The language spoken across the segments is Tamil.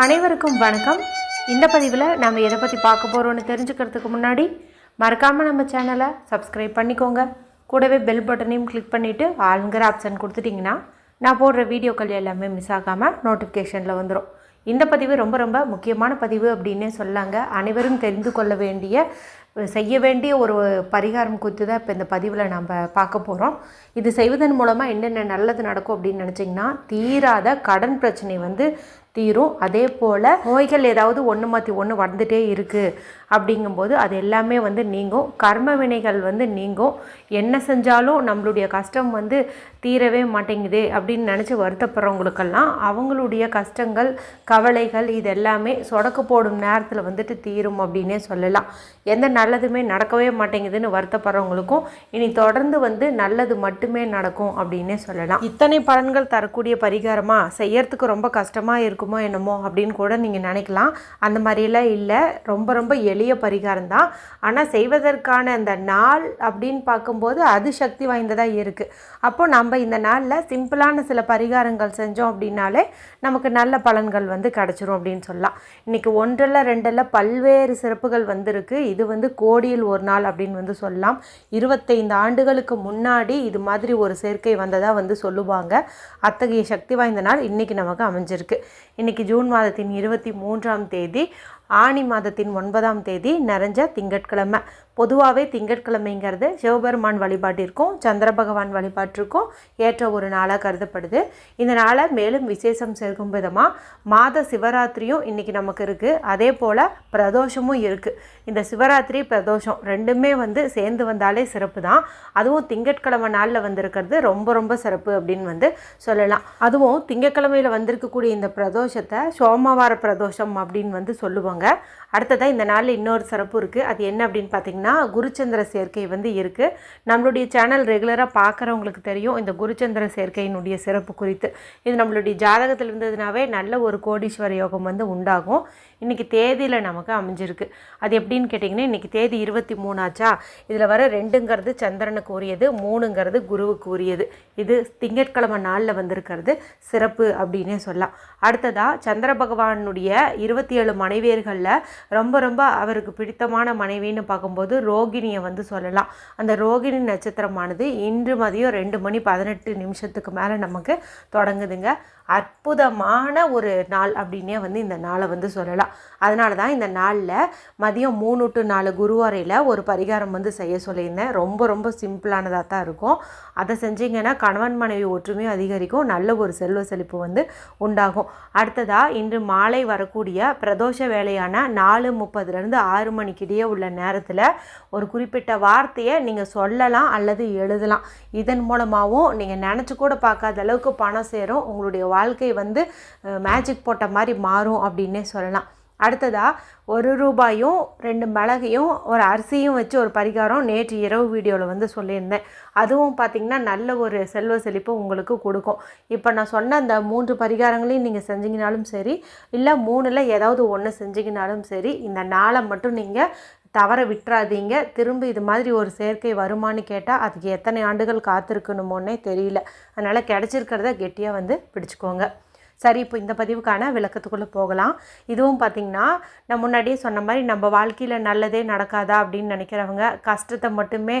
அனைவருக்கும் வணக்கம். இந்த பதிவில் நம்ம எதை பற்றி பார்க்க போகிறோம்னு தெரிஞ்சுக்கிறதுக்கு முன்னாடி மறக்காமல் நம்ம சேனலை சப்ஸ்கிரைப் பண்ணிக்கோங்க. கூடவே பெல் பட்டனையும் கிளிக் பண்ணிவிட்டு ஆளுங்கிற ஆப்ஷன் கொடுத்துட்டிங்கன்னா நான் போடுற வீடியோக்கள் எல்லாமே மிஸ் ஆகாமல் நோட்டிஃபிகேஷனில் வந்துடும் இந்த பதிவு ரொம்ப ரொம்ப முக்கியமான பதிவு அப்படின்னே சொல்லாங்க. அனைவரும் தெரிந்து கொள்ள வேண்டிய செய்ய வேண்டிய ஒரு பரிகாரம் குறித்து தான் இப்போ இந்த பதிவில் நம்ம பார்க்க போகிறோம் இது செய்வதன் மூலமாக என்னென்ன நல்லது நடக்கும் அப்படின்னு நினச்சிங்கன்னா தீராத கடன் பிரச்சனை வந்து தீரும். அதே போல் நோய்கள் ஏதாவது ஒன்று மாற்றி ஒன்று வந்துட்டே இருக்குது அப்படிங்கும்போது அது எல்லாமே வந்து நீங்கும். கர்ம வினைகள் வந்து நீங்கும். என்ன செஞ்சாலும் நம்மளுடைய கஷ்டம் வந்து தீரவே மாட்டேங்குது அப்படின்னு நினச்சி வருத்தப்படுறவங்களுக்கெல்லாம் அவங்களுடைய கஷ்டங்கள் கவலைகள் இது எல்லாமே சொடக்கு போடும் நேரத்தில் வந்துட்டு தீரும் அப்படின்னே சொல்லலாம். எந்த நல்லதுமே நடக்கவே மாட்டேங்குதுன்னு வருத்தப்படுறவங்களுக்கும் இனி தொடர்ந்து வந்து நல்லது மட்டுமே நடக்கும் அப்படின்னே சொல்லலாம். இத்தனை பலன்கள் தரக்கூடிய பரிகாரமாக செய்யறதுக்கு ரொம்ப கஷ்டமாக இருக்கும். என்னமோ அப்படின்னு கூட நீங்கள் நினைக்கலாம். அந்த மாதிரியெல்லாம் இல்லை. ரொம்ப ரொம்ப எளிய பரிகாரம் தான். ஆனால் செய்வதற்கான அந்த நாள் அப்படின்னு பார்க்கும்போது அது சக்தி வாய்ந்ததாக இருக்குது அப்போ நம்ம இந்த நாளில் சிம்பிளான சில பரிகாரங்கள் செஞ்சோம் அப்படின்னாலே நமக்கு நல்ல பலன்கள் வந்து கிடச்சிரும் அப்படின்னு சொல்லலாம். இன்றைக்கி ஒன்றில் ரெண்டில் பல்வேறு சிறப்புகள் வந்திருக்கு. இது வந்து கோடியில் ஒரு நாள் அப்படின்னு வந்து சொல்லலாம். இருபத்தைந்து ஆண்டுகளுக்கு முன்னாடி இது மாதிரி ஒரு சேர்க்கை வந்ததாக வந்து சொல்லுவாங்க. அத்தகைய சக்தி வாய்ந்த நாள் இன்றைக்கி நமக்கு அமைஞ்சிருக்கு. இன்றைக்கி ஜூன் மாதத்தின் இருபத்தி மூன்றாம் தேதி ஆனி மாதத்தின் ஒன்பதாம் தேதி நிறைஞ்ச திங்கட்கிழமை. பொதுவாகவே திங்கட்கிழமைங்கிறது சிவபெருமான் வழிபாட்டிற்கும் சந்திர பகவான் வழிபாட்டிற்கும் ஏற்ற ஒரு நாளாக கருதப்படுது. இந்த நாளை மேலும் விசேஷம் சேர்க்கும் விதமாக மாத சிவராத்திரியும் இன்றைக்கி நமக்கு இருக்குது அதே போல் பிரதோஷமும் இருக்குது இந்த சிவராத்திரி பிரதோஷம் ரெண்டுமே வந்து சேர்ந்து வந்தாலே சிறப்பு தான். அதுவும் திங்கட்கிழமை நாளில் வந்திருக்கிறது ரொம்ப ரொம்ப சிறப்பு அப்படின்னு வந்து சொல்லலாம். அதுவும் திங்கட்கிழமையில் வந்திருக்கக்கூடிய இந்த பிரதோஷத்தை சோமவார பிரதோஷம் அப்படின்னு வந்து சொல்லுவாங்க. அடுத்ததாக இந்த நாளில் இன்னொரு சிறப்பு இருக்குது அது என்ன அப்படின்னு பார்த்தீங்கன்னா குருச்சந்திர சேர்க்கை வந்து இருக்குது நம்மளுடைய சேனல் ரெகுலராக பார்க்குறவங்களுக்கு தெரியும் இந்த குருச்சந்திர சேர்க்கையினுடைய சிறப்பு குறித்து. இது நம்மளுடைய ஜாதகத்தில் இருந்ததுனாவே நல்ல ஒரு கோடீஸ்வர யோகம் வந்து உண்டாகும். இன்றைக்கி தேதியில் நமக்கு அமைஞ்சிருக்கு. அது எப்படின்னு கேட்டிங்கன்னா இன்றைக்கி தேதி இருபத்தி மூணாச்சா? இதில் வர ரெண்டுங்கிறது சந்திரனுக்கு உரியது மூணுங்கிறது குருவுக்கு உரியது. இது திங்கட்கிழமை நாளில் வந்திருக்கிறது சிறப்பு அப்படின்னே சொல்லலாம். அடுத்ததாக சந்திர பகவானுடைய இருபத்தி ஏழு மனைவியர்களில் ரொம்ப ரொம்ப அவருக்கு பிடித்தமான மனைவின்னு பார்க்கும்போது ரோகிணியை வந்து சொல்லலாம். அந்த ரோகிணி நட்சத்திரமானது இன்று மதியம் ரெண்டு மணி பதினெட்டு நிமிஷத்துக்கு மேலே நமக்கு தொடங்குதுங்க. அற்புதமான ஒரு நாள் அப்படின்னே வந்து இந்த நாளை வந்து சொல்லலாம். அதனால தான் இந்த நாளில் மதியம் மூணு டு நாலு குருவாரையில் ஒரு பரிகாரம் வந்து செய்ய சொல்லியிருந்தேன். ரொம்ப ரொம்ப சிம்பிளானதாக தான் இருக்கும். அதை செஞ்சீங்கன்னா கணவன் மனைவி ஒற்றுமையும் அதிகரிக்கும். நல்ல ஒரு செல்வ செழிப்பு வந்து உண்டாகும். அடுத்ததாக இன்று மாலை வரக்கூடிய பிரதோஷ வேலையான நாலு முப்பதுலேருந்து ஆறு மணிக்கிடையே உள்ள நேரத்தில் ஒரு குறிப்பிட்ட வார்த்தையை நீங்கள் சொல்லலாம் அல்லது எழுதலாம். இதன் மூலமாகவும் நீங்கள் நினச்சி கூட பார்க்காத அளவுக்கு பணம் சேரும். உங்களுடைய வாழ்க்கை வந்து மேஜிக் போட்ட மாதிரி மாறும் அப்படின்னே சொல்லலாம். அடுத்ததாக ஒரு ரூபாயும் ரெண்டு மிளகையும் ஒரு அரிசியும் வச்சு ஒரு பரிகாரம் நேற்று இரவு வீடியோவில் வந்து சொல்லியிருந்தேன். அதுவும் பார்த்திங்கன்னா நல்ல ஒரு செல்வ செழிப்பு உங்களுக்கு கொடுக்கும். இப்போ நான் சொன்ன அந்த மூன்று பரிகாரங்களையும் நீங்கள் செஞ்சிங்கனாலும் சரி இல்லை மூணில் ஏதாவது ஒன்று செஞ்சீங்கனாலும் சரி இந்த நாளை மட்டும் நீங்கள் தவற விட்டுறாதீங்க. திரும்ப இது மாதிரி ஒரு சேர்க்கை வருமானு கேட்டால் அதுக்கு எத்தனை ஆண்டுகள் காத்திருக்கணுமோன்னே தெரியல. அதனால் கிடச்சிருக்கிறத கெட்டியாக வந்து பிடிச்சிக்கோங்க. சரி இப்போ இந்த பதிவுக்கான விளக்கத்துக்குள்ளே போகலாம். இதுவும் பார்த்திங்கன்னா நான் முன்னாடியே சொன்ன மாதிரி நம்ம வாழ்க்கையில் நல்லதே நடக்காதா அப்படின்னு நினைக்கிறவங்க கஷ்டத்தை மட்டுமே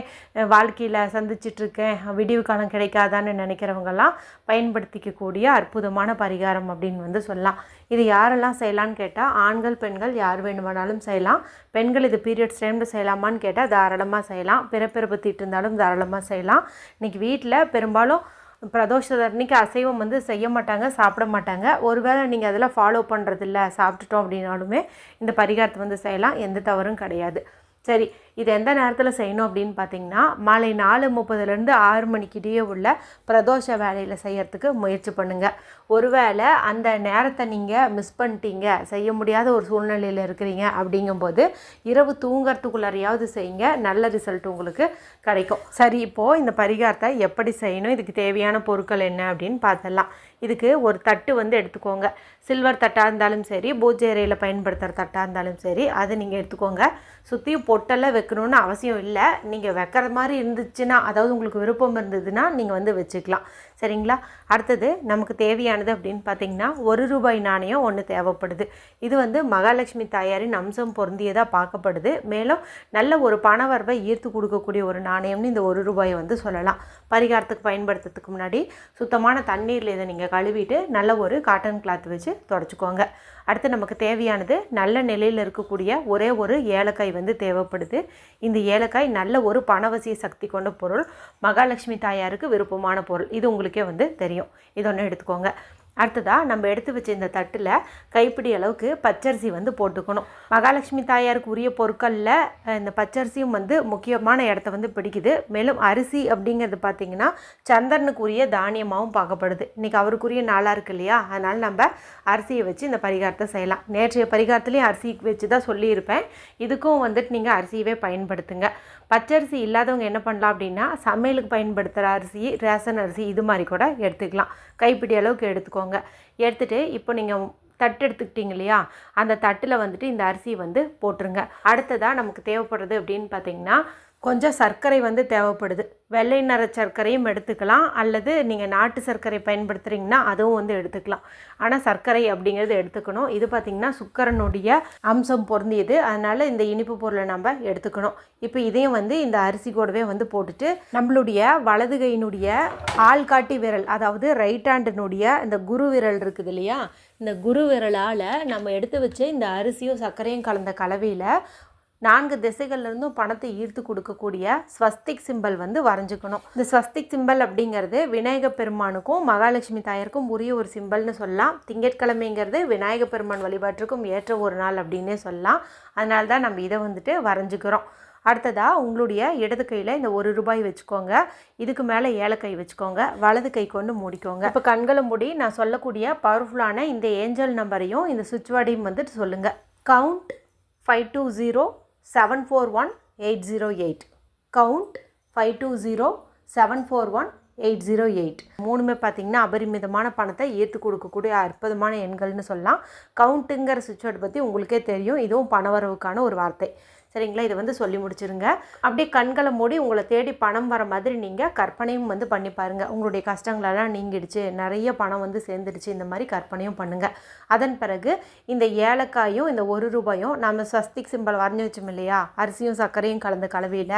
வாழ்க்கையில் சந்திச்சிட்ருக்கேன் விடிவு காலம் கிடைக்காதான்னு நினைக்கிறவங்கெல்லாம் பயன்படுத்திக்கக்கூடிய அற்புதமான பரிகாரம் அப்படின்னு வந்து சொல்லலாம். இது யாரெல்லாம் செய்யலான்னு கேட்டால் ஆண்கள் பெண்கள் யார் வேணுமானாலும் செய்யலாம். பெண்கள் இது பீரியட்ஸ் டைமில் செய்யலாமான்னு கேட்டால் தாராளமாக செய்யலாம். பிறப்பிறப்பு தீட்டு இருந்தாலும் தாராளமாக செய்யலாம். இன்றைக்கி வீட்டில் பெரும்பாலும் பிரதோஷத்தன்னைக்கு அசைவம் வந்து செய்ய மாட்டாங்க சாப்பிட மாட்டாங்க. ஒருவேளை நீங்கள் அதெல்லாம் ஃபாலோ பண்ணுறதில்ல சாப்பிட்டுட்டோம் அப்படின்னாலுமே இந்த பரிகாரத்தை வந்து செய்யலாம் எந்த தவறும் கிடையாது. சரி இது எந்த நேரத்தில் செய்யணும் அப்படின்னு பார்த்தீங்கன்னா மாலை நாலு முப்பதுலேருந்து ஆறு மணிக்கிட்டேயே உள்ள பிரதோஷ வேலையில் செய்யறதுக்கு முயற்சி பண்ணுங்கள் ஒருவேளை அந்த நேரத்தை நீங்கள் மிஸ் பண்ணிட்டீங்க செய்ய முடியாத ஒரு சூழ்நிலையில் இருக்கிறீங்க அப்படிங்கும்போது இரவு தூங்குறதுக்குள்ளாரையாவது செய்யுங்க. நல்ல ரிசல்ட் உங்களுக்கு கிடைக்கும். சரி இப்போது இந்த பரிகாரத்தை எப்படி செய்யணும்? இதுக்கு தேவையான பொருட்கள் என்ன அப்படின்னு பார்த்துடலாம் இதுக்கு ஒரு தட்டு வந்து எடுத்துக்கோங்க. சில்வர் தட்டாக இருந்தாலும் சரி பூஜை அறையில் பயன்படுத்துகிற தட்டாக இருந்தாலும் சரி அதை நீங்கள் எடுத்துக்கோங்க. சுற்றியும் பொட்டெல்லாம் வைக்கணும்னு அவசியம் இல்லை. நீங்கள் வைக்கிற மாதிரி இருந்துச்சுன்னா அதாவது உங்களுக்கு விருப்பம் இருந்ததுன்னா நீங்கள் வந்து வச்சுக்கலாம். சரிங்களா? அடுத்தது நமக்கு தேவையானது அப்படின்னு பார்த்தீங்கன்னா ஒரு ரூபாய் நாணயம் ஒன்று தேவைப்படுது. இது வந்து மகாலட்சுமி தாயாரின் அம்சம் பொருந்தியதாக பார்க்கப்படுது. மேலும் நல்ல ஒரு பணவரவை ஈர்த்து கொடுக்கக்கூடிய ஒரு நாணயம்னு இந்த ஒரு ரூபாயை வந்து சொல்லலாம். பரிகாரத்துக்கு பயன்படுத்துறதுக்கு முன்னாடி சுத்தமான தண்ணீரில் இதை நீங்கள் கழுவிட்டு நல்ல ஒரு காட்டன் கிளாத் வச்சு தொடச்சிக்கோங்க. அடுத்து நமக்கு தேவையானது நல்ல நிலையில் இருக்கக்கூடிய ஒரே ஒரு ஏலக்காய் வந்து தேவைப்படுது. இந்த ஏலக்காய் நல்ல ஒரு பணவசிய சக்தி கொண்ட பொருள். மகாலட்சுமி தாயாருக்கு விருப்பமான பொருள். இது உங்களுக்கே வந்து தெரியும். இது ஒன்று எடுத்துக்கோங்க. அடுத்ததாக நம்ம எடுத்து வச்ச இந்த தட்டில் கைப்பிடி அளவுக்கு பச்சரிசி வந்து போட்டுக்கணும். மகாலட்சுமி தாயாருக்கு உரிய பொருட்களில் இந்த பச்சரிசியும் வந்து முக்கியமான இடத்த வந்து பிடிக்குது. மேலும் அரிசி அப்படிங்கிறது பார்த்திங்கன்னா சந்திரனுக்குரிய தானியமாகவும் பார்க்கப்படுது. இன்றைக்கி அவருக்குரிய நாளாக இருக்கு இல்லையா? அதனால் நம்ம அரிசியை வச்சு இந்த பரிகாரத்தை செய்யலாம். நேற்றைய பரிகாரத்துலேயும் அரிசி வச்சு தான் சொல்லியிருப்பேன். இதுக்கும் வந்துட்டு நீங்கள் அரிசியவே பயன்படுத்துங்க. பச்சரிசி இல்லாதவங்க என்ன பண்ணலாம் அப்படின்னா சமையலுக்கு பயன்படுத்துகிற அரிசி ரேஷன் அரிசி இது மாதிரி கூட எடுத்துக்கலாம். கைப்பிடி அளவுக்கு எடுத்துக்கோங்க. எடுத்துகிட்டு இப்போ நீங்கள் தட்டு எடுத்துக்கிட்டீங்க இல்லையா அந்த தட்டில் வந்துட்டு இந்த அரிசி வந்து போட்டுருங்க. அடுத்ததாக நமக்கு தேவைப்படுறது அப்படின்னு பார்த்தீங்கன்னா கொஞ்சம் சர்க்கரை வந்து தேவைப்படுது. வெள்ளை நிற சர்க்கரையும் எடுத்துக்கலாம். அல்லது நீங்கள் நாட்டு சர்க்கரை பயன்படுத்துகிறீங்கன்னா அதுவும் வந்து எடுத்துக்கலாம். ஆனால் சர்க்கரை அப்படிங்கிறது எடுத்துக்கணும். இது பார்த்திங்கன்னா சுக்கரனுடைய அம்சம் பொருந்தியது. அதனால் இந்த இனிப்பு பொருளை நம்ம எடுத்துக்கணும். இப்போ இதையும் வந்து இந்த அரிசி கூடவே வந்து போட்டுட்டு நம்மளுடைய வலது கையினுடைய ஆள்காட்டி விரல் அதாவது ரைட் ஹேண்டினுடைய இந்த குரு விரல் இருக்குது இல்லையா? இந்த குரு விரலால் நம்ம எடுத்து வச்சு இந்த அரிசியும் சர்க்கரையும் கலந்த கலவையில் நான்கு திசைகள்லேருந்தும் பணத்தை ஈர்த்து கொடுக்கக்கூடிய ஸ்வஸ்திக் சிம்பல் வந்து வரைஞ்சுக்கணும். இந்த ஸ்வஸ்திக் சிம்பல் அப்படிங்கிறது விநாயக பெருமானுக்கும் மகாலட்சுமி தாயருக்கும் உரிய ஒரு சிம்பல்னு சொல்லலாம். திங்கட்கிழமைங்கிறது விநாயக பெருமான் வழிபாட்டிற்கும் ஏற்ற ஒரு நாள் அப்படின்னே சொல்லலாம். அதனால தான் நம்ம இதை வந்துட்டு வரைஞ்சிக்கிறோம். அடுத்ததாக உங்களுடைய இடது கையில் இந்த ஒரு ரூபாய் வச்சுக்கோங்க. இதுக்கு மேலே ஏலக்கை வச்சுக்கோங்க. வலது கை கொண்டு மூடிக்கோங்க. இப்போ கண்களை மூடி நான் சொல்லக்கூடிய பவர்ஃபுல்லான இந்த ஏஞ்சல் நம்பரையும் இந்த சுவிட்ச் வார்டையும் வந்துட்டு சொல்லுங்கள் count five two zero seven four one eight zero eight count five two zero seven four one eight zero eight மூணுமே பார்த்தீங்கன்னா அபரிமிதமான பணத்தை ஏற்றுக் கொடுக்கக்கூடிய அற்புதமான எண்கள்னு சொல்லலாம். கவுண்ட்டுங்கிற சுவிட்ச் பற்றி உங்களுக்கே தெரியும். இதுவும் பணவரவுக்கான ஒரு வார்த்தை. சரிங்களா? இதை வந்து சொல்லி முடிச்சிருங்க. அப்படியே கண்களை மூடி உங்களை தேடி பணம் வர மாதிரி நீங்கள் கற்பனையும் வந்து பண்ணி பாருங்கள் உங்களுடைய கஷ்டங்களெல்லாம் நீங்கிடுச்சு. நிறைய பணம் வந்து சேர்ந்துடுச்சு. இந்த மாதிரி கற்பனையும் பண்ணுங்கள் அதன் பிறகு இந்த ஏலக்காயும் இந்த ஒரு ரூபாயும் நம்ம ஸ்வஸ்திக் சிம்பிள் வரைஞ்சி வச்சோம் இல்லையா? அரிசியும் சர்க்கரையும் கலந்த கலவையில்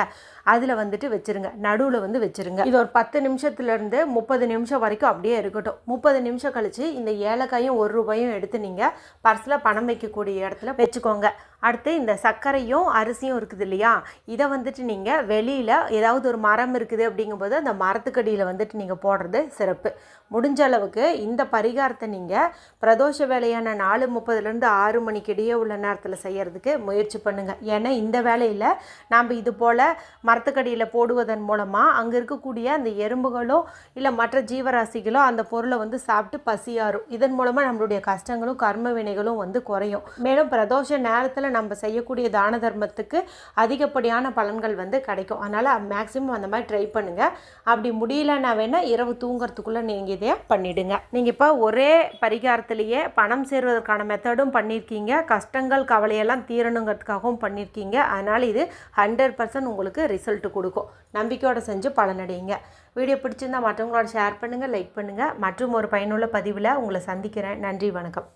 அதில் வந்துட்டு வச்சுருங்க. நடுவில் வந்து வச்சுருங்க. இது ஒரு பத்து நிமிஷத்துலேருந்து முப்பது நிமிஷம் வரைக்கும் அப்படியே இருக்கட்டும். முப்பது நிமிஷம் கழித்து இந்த ஏலக்காயும் ஒரு ரூபாயும் எடுத்து நீங்கள் பர்ஸில் பணம் வைக்கக்கூடிய இடத்துல வச்சுக்கோங்க. அடுத்து இந்த சர்க்கரையும் அரிசியும் இருக்குது இல்லையா? இதை வந்துட்டு நீங்கள் வெளியில் ஏதாவது ஒரு மரம் இருக்குது அப்படிங்கும்போது அந்த மரத்துக்கடியில் வந்துட்டு நீங்கள் போடுறது சிறப்பு. முடிஞ்ச அளவுக்கு இந்த பரிகாரத்தை நீங்கள் பிரதோஷ வேலையான நாலு முப்பதுலேருந்து ஆறு மணிக்கு இடையே உள்ள நேரத்தில் செய்கிறதுக்கு முயற்சி பண்ணுங்கள் ஏன்னா இந்த வேலையில் நாம் இது போல் மரத்துக்கடியில் போடுவதன் மூலமாக அங்கே இருக்கக்கூடிய அந்த எறும்புகளோ இல்லை மற்ற ஜீவராசிகளோ அந்த பொருளை வந்து சாப்பிட்டு பசியாரும் இதன் மூலமாக நம்மளுடைய கஷ்டங்களும் கர்ம வினைகளும் வந்து குறையும். மேலும் பிரதோஷ நேரத்தில் நம்ம செய்யக்கூடிய தான தர்மத்துக்கு அதிகப்படியான பலன்கள் வந்து கிடைக்கும். அதனால் மேக்ஸிமம் அந்த மாதிரி ட்ரை பண்ணுங்கள் அப்படி முடியலன்னா வேணால் இரவு தூங்குறதுக்குள்ளே நீங்கள் இதை பண்ணிவிடுங்க நீங்கள் இப்போ ஒரே பரிகாரத்திலேயே பணம் சேர்வதற்கான மெத்தடும் பண்ணியிருக்கீங்க கஷ்டங்கள் கவலையெல்லாம் தீரணுங்கிறதுக்காகவும் பண்ணியிருக்கீங்க அதனால் இது ஹண்ட்ரட் பர்சன்ட் உங்களுக்கு ரிசல்ட் கொடுக்கும். நம்பிக்கையோடு செஞ்சு பலனடையுங்க. வீடியோ பிடிச்சிருந்தா மற்றவங்களோட ஷேர் பண்ணுங்கள் லைக் பண்ணுங்கள் மற்றும் ஒரு பயனுள்ள பதிவில் உங்களை சந்திக்கிறேன். நன்றி வணக்கம்.